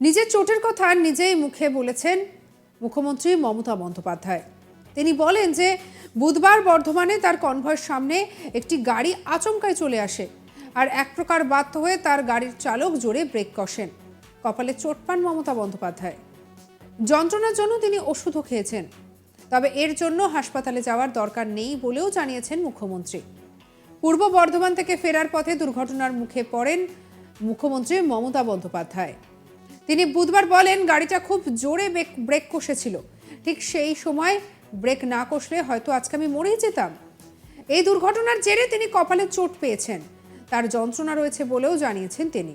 নিজের চোটের কথা নিজেই মুখে বলেছেন মুখ্যমন্ত্রী মমতা বন্দ্যোপাধ্যায়। তিনি বলেন যে, বুধবার বর্ধমানে তার কনভয়ের সামনে একটি গাড়ি আচমকায় চলে আসে আর এক প্রকার বাধ্য হয়ে তার গাড়ির চালক জোরে ব্রেক কষেন। কপালে চোট পান মমতা বন্দ্যোপাধ্যায়। যন্ত্রণার জন্য তিনি ওষুধও খেয়েছেন। তবে এর জন্য হাসপাতালে যাওয়ার দরকার নেই বলেও জানিয়েছেন মুখ্যমন্ত্রী। পূর্ব বর্ধমান থেকে ফেরার পথে দুর্ঘটনার মুখে পড়েন মুখ্যমন্ত্রী মমতা বন্দ্যোপাধ্যায়। তিনি বুধবার বলেন, গাড়িটা খুব জোরে ব্রেক কষেছিল। ঠিক সেই সময় ব্রেক না কষলে হয়তো আজকে আমি মরেই যেতাম। এই দুর্ঘটনার জেরে তিনি কপালে চোট পেয়েছেন। তার যন্ত্রণা রয়েছে বলেও জানিয়েছেন তিনি।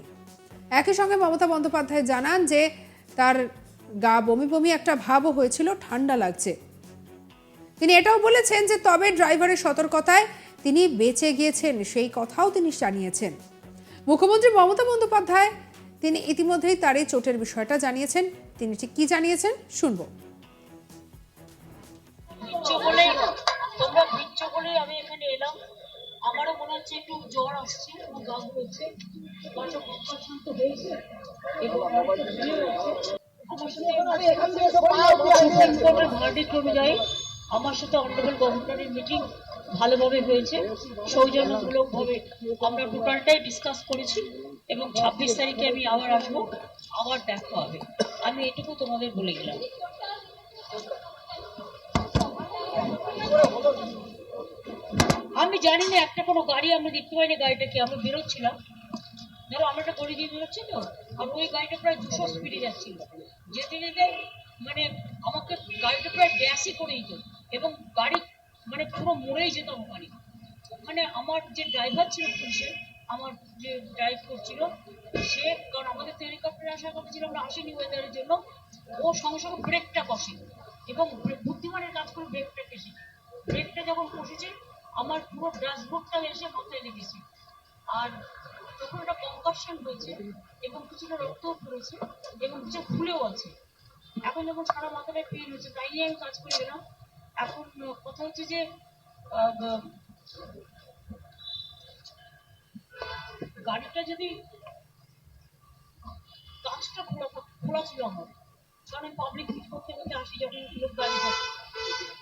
একই সঙ্গে মমতা বন্দ্যোপাধ্যায় জানান যে, তার গা বমি বমি একটা ভাবও হয়েছিল, ঠান্ডা লাগছে। তিনি এটাও বলেছেন যে, তবে ড্রাইভারের সতর্কতায় তিনি বেঁচে গিয়েছেন, সেই কথাও তিনি জানিয়েছেন। মুখ্যমন্ত্রী মমতা বন্দ্যোপাধ্যায় তিনি ইতিমধ্যেই তার এই চোটের বিষয়টা জানিয়েছেন। তিনি ঠিক কি জানিয়েছেন? শুনব। তোমরা আমি এখানে এলাম। আমারও মনে হচ্ছে একটু জ্বর আসছে এবং গা হয়েছে গত বছর হয়েছে এবং আমার সাথে ভার্ডিক্ট অনুযায়ী আমার সাথে অনারেবল গভর্নরের মিটিং ভালোভাবে হয়েছে। সৌজন্যমূলকভাবে আমরা টোটালটাই ডিসকাস করেছি। এবং ছাব্বিশ তারিখে আমি আবার আসব, আবার দেখা হবে। আমি এটুকু তোমাদের বলে গেলাম। আমি জানি না, একটা কোনো গাড়ি আমরা দেখতে পাইনি গাড়িটা কি? আমরা বেরোচ্ছিলাম। ধরো, আমরা একটা গড়ি দিয়ে বেরোচ্ছি তো, আর ওই গাড়িটা প্রায় দুশো স্পিডে যাচ্ছিল। যেতে যেতে মানে আমাকে গাড়িটা প্রায় ড্যাশই করে দিত, এবং গাড়ি মানে পুরো মরেই যেতাম ওখানে। ওখানে আমার যে ড্রাইভার ছিল পুলিশের আমার যে ড্রাইভ করছিল, সে, কারণ আমাদের তো হেলিকপ্টারে আসার কথা ছিল, আমরা আসিনি ওয়েদারের জন্য। ও সঙ্গে সঙ্গে ব্রেকটা কষে এবং বুদ্ধিমানের কাজ করে ব্রেকটা কেসে ব্রেকটা যখন কষেছে আমার পুরো ড্যাশবোর্ডটা এসে মাথায় লেগেছে। আর তখন একটা কনকাশন হয়েছে এবং কিছুটা রক্তও পড়েছে এবং কিছু ফুলেও আছে। এখন যখন সারা মাথাটা পেন হচ্ছে তাই নিয়ে আমি কাজ করে গেলাম এখন কথা হচ্ছে যে গাড়িটা যদি কাজটা খোলা ছিল আমার। কারণ পাবলিক কিছু করতে করতে আসি যখন লোক গাড়ি থাকে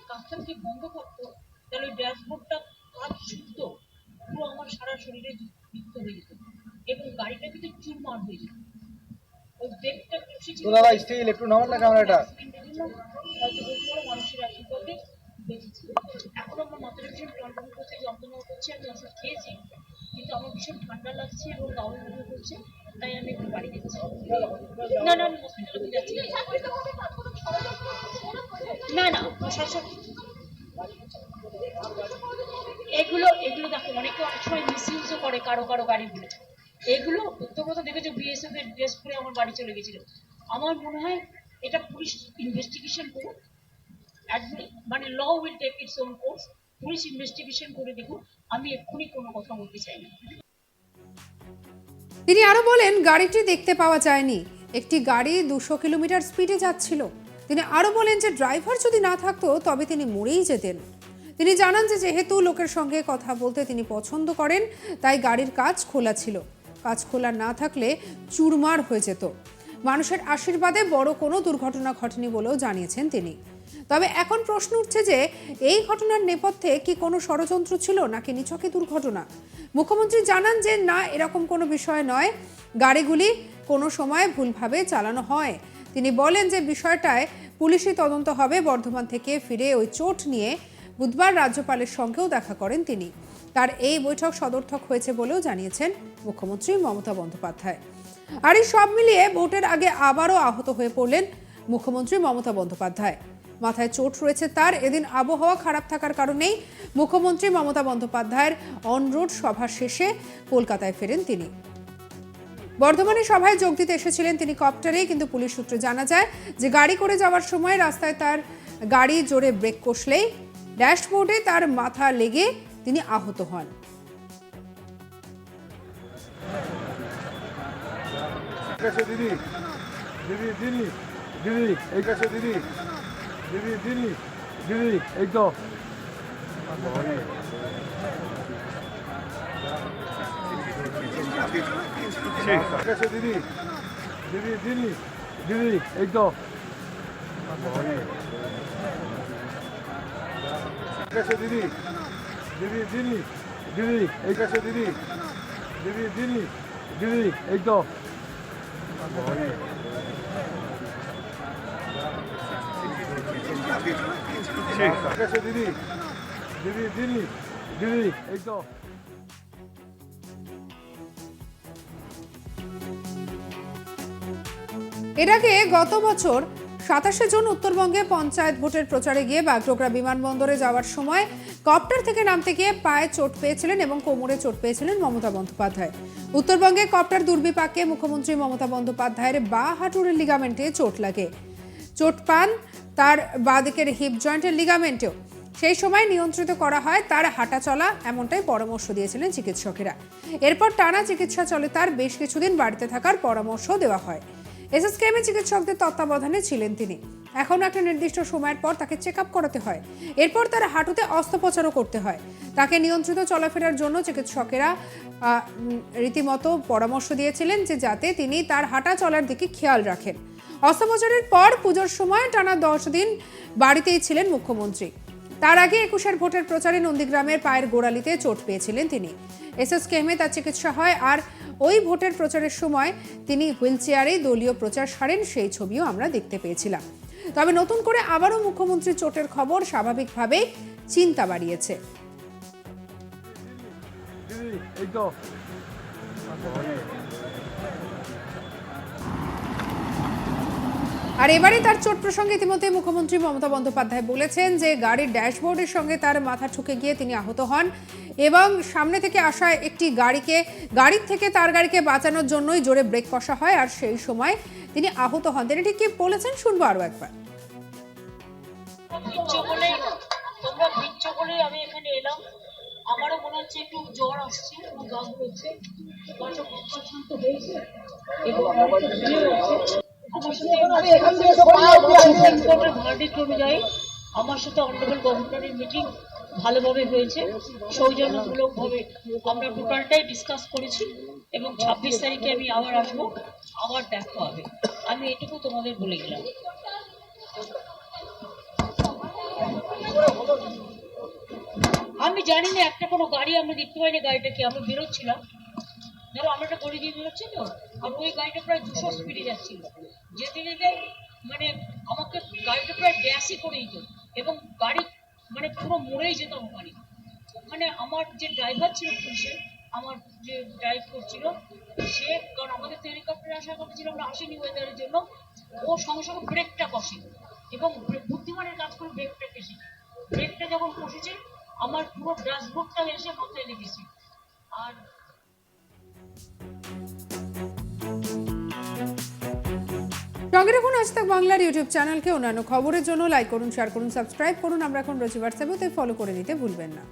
কাজটা যদি বন্ধ থাকতো তাহলে ওই ড্যাশবোর্ডটা কাজ শুদ্ধ পুরো আমার সারা শরীরে যুক্ত হয়ে যেত। এবং গাড়িটা কিন্তু চুরমার হয়ে যেত। ওই ব্রেকটা কষেছিল তো দাদা স্টিল একটু নামান না ক্যামেরাটা। অ্যাক্সিডেন্টের জন্য হয়তো বলতে পারো মানুষের আশীর্বাদে বেঁচেছি। এখন আমার টনটন করছে যন্ত্রণা করছে আমি ওষুধ খেয়েছি কিন্তু আমার ভীষণ ঠান্ডা লাগছে এবং গাউন মনে করছে তাই আমি একটু বাড়ি যাচ্ছি। না না, আমি না। এগুলো এগুলো দেখো, অনেকে অনেক সময় করে, কারও কারও গাড়িগুলো এগুলো দেখেছ বিএসএফ এর ড্রেস পরে আমার বাড়ি চলে গেছিল। আমার মনে হয় এটা পুলিশ ইনভেস্টিগেশন করুক। মানে law will take its own course police investigation করে দেখুক আমি এক্ষুনি কোনো কথা বলতে চাই না। তিনি আরও বলেন, গাড়িটি দেখতে পাওয়া যায়নি। একটি গাড়ি দুশো কিলোমিটার স্পিডে যাচ্ছিল। তিনি আরও বলেন যে, ড্রাইভার যদি না থাকতো, তবে তিনি মরেই যেতেন। তিনি জানান যে, যেহেতু লোকের সঙ্গে কথা বলতে তিনি পছন্দ করেন, তাই গাড়ির কাজ খোলা ছিল। কাজ খোলা না থাকলে চুরমার হয়ে যেত। মানুষের আশীর্বাদে বড় কোনো দুর্ঘটনা ঘটেনি বলেও জানিয়েছেন তিনি। তবে এখন প্রশ্ন উঠছে যে, এই ঘটনার নেপথ্যে কি কোনো ষড়যন্ত্র ছিল নাকি নিছকে দুর্ঘটনা? মুখ্যমন্ত্রী জানান যে, না, এরকম কোনো বিষয় নয়। গাড়িগুলি কোনো সময় ভুলভাবে চালানো হয়। তিনি বলেন যে, বিষয়টায় পুলিশি তদন্ত হবে বর্ধমান থেকে ফিরে ওই চোট নিয়ে। বুধবার রাজ্যপালের সঙ্গেও দেখা করেন তিনি। তার এই বৈঠক সদর্থক হয়েছে বলেও জানিয়েছেন মুখ্যমন্ত্রী মমতা বন্দ্যোপাধ্যায়। আর এই সব মিলিয়ে ভোটের আগে আবারও আহত হয়ে পড়লেন মুখ্যমন্ত্রী মমতা বন্দ্যোপাধ্যায়। মাথায় চোট রয়েছে তার। এদিন আবহাওয়া খারাপ থাকার কারণেই মুখ্যমন্ত্রী মমতা বন্দ্যোপাধ্যায়ের অনরোড সভা শেষে কলকাতায় ফেরেন তিনি। বর্ধমানে সভায় যোগ দিতে এসেছিলেন তিনি কপ্টারে কিন্তু পুলিশ সূত্রে জানা যায় যে গাড়ি করে যাওয়ার সময় রাস্তায় তার গাড়ি জোরে ব্রেক কষলেই ড্যাশবোর্ডে তার মাথা লেগে তিনি আহত হন। দিদি দিদি দিদি দিদি, এই কাছে দিদি। দিদি দিদি দিদি এই তো দিদি দিদি দিদি দিদি এই তো দিদি দিদি দিদি দিদি এই কাছে দিদি দিদি দিদি দিদি এই তো এর আগে গত বছর সাতাশে জুন উত্তরবঙ্গে পঞ্চায়েত ভোটের প্রচারে গিয়ে বাগডোগরা বিমানবন্দরে যাওয়ার সময় কপ্টার থেকে নামতে গিয়ে পায়ে চোট পেয়েছিলেন এবং কোমরে চোট পেয়েছিলেন মমতা বন্দ্যোপাধ্যায়। উত্তরবঙ্গে কপ্টার দুর্বিপাকে মুখ্যমন্ত্রী মমতা বন্দ্যোপাধ্যায়ের বা হাঁটুর লিগামেন্টে চোট লাগে। চোট পান তার বাঁদিকের হিপ জয়েন্টের লিগামেন্টেও সেই সময় নিয়ন্ত্রিত করা হয় তার হাঁটা চলা, এমনটাই পরামর্শ দিয়েছিলেন চিকিৎসকেরা। এরপর টানা চিকিৎসা চলে তার বেশ কিছুদিন বাড়িতে থাকার পরামর্শ দেওয়া হয়। এসএসকেএমে চিকিৎসকদের তত্ত্বাবধানে ছিলেন তিনি। এখন একটা নির্দিষ্ট সময়ের পর তাকে চেক আপ করাতে হয়। এরপর তার হাঁটুতে অস্ত্রোপচারও করতে হয়। তাকে নিয়ন্ত্রিত চলাফেরার জন্য চিকিৎসকেরা রীতিমতো পরামর্শ দিয়েছিলেন যে যাতে তিনি তার হাঁটা চলার দিকে খেয়াল রাখেন। অস্ত্রোপচারের পর পুজোর সময় টানা দশ দিন বাড়িতেই ছিলেন মুখ্যমন্ত্রী। তার আগে একুশের ভোটের প্রচারে নন্দীগ্রামের পায়ের গোড়ালিতে চোট পেয়েছিলেন তিনি। এসএস কেমে তার চিকিৎসা হয় আর ওই ভোটের প্রচারের সময় তিনি হুইল চেয়ারেই দলীয় প্রচার সারেন, সেই ছবিও আমরা দেখতে পেয়েছিলাম। তবে নতুন করে আবারও মুখ্যমন্ত্রীর চোটের খবর স্বাভাবিকভাবেই চিন্তা বাড়িয়েছে। এই তো। আর এবারে তার চোট প্রসঙ্গে ইতিমধ্যে মুখ্যমন্ত্রী মমতা বন্দ্যোপাধ্যায় বলেছেন যে গাড়ির ড্যাশবোর্ডের সঙ্গে তার মাথা ঠুকে গিয়ে তিনি আহত হন এবং সামনে থেকে আসা একটি গাড়িকে, গাড়ির থেকে তার গাড়িকে বাঁচানোর জন্যই জোরে ব্রেক কষা হয় আর সেই সময় তিনি আহত হন। তিনি ঠিক কি বলেছেন? শুনব আরও একবার। আমারও মনে হচ্ছে একটু জ্বর আসছে গা হচ্ছে এবং আমার সাথে অনারেবল গভর্নরের মিটিং ভালোভাবে হয়েছে সৌজন্যমূলকভাবে আমরা টোটালটাই ডিসকাস করেছি এবং ছাব্বিশ তারিখে আমি আবার আসব আবার দেখা হবে আমি এটুকু তোমাদের বলে গেলাম আমি জানি না একটা কোনো গাড়ি আমরা দেখতে পাইনি, গাড়িটা কি? আমরা বেরোচ্ছিলাম। ধরো আমরা একটা গড়ি দিয়ে বেরোচ্ছি তো, আর ওই গাড়িটা প্রায় দুশো স্পিডে যাচ্ছিল। যেতে যেতে মানে আমাকে গাড়িটা প্রায় ড্যাশই করে দিত এবং গাড়ি মানে পুরো মরেই যেতাম গাড়ি ওখানে আমার যে ড্রাইভার ছিল পুলিশের আমার যে ড্রাইভ করছিল, সে কারণ আমাদের তো হেলিকপ্টারে আসার কথা ছিল, আমরা আসিনি ওয়েদারের জন্য, ও সঙ্গে সঙ্গে ব্রেকটা কষে এবং বুদ্ধিমানের কাজ করে ব্রেকটা কেসে। ব্রেকটা যখন কষেছে আমার পুরো ড্যাশবোর্ডটা এসে মাথায় লেগেছে। আর সঙ্গে রাখুন আজ তাক বাংলার ইউটিউব চ্যানেলকে অন্যান্য খবরের জন্য লাইক করুন শেয়ার করুন সাবস্ক্রাইব করুন। আমরা এখন রয়েছি হোয়াটসঅ্যাপে তাই ফলো করে নিতে ভুলবেন না।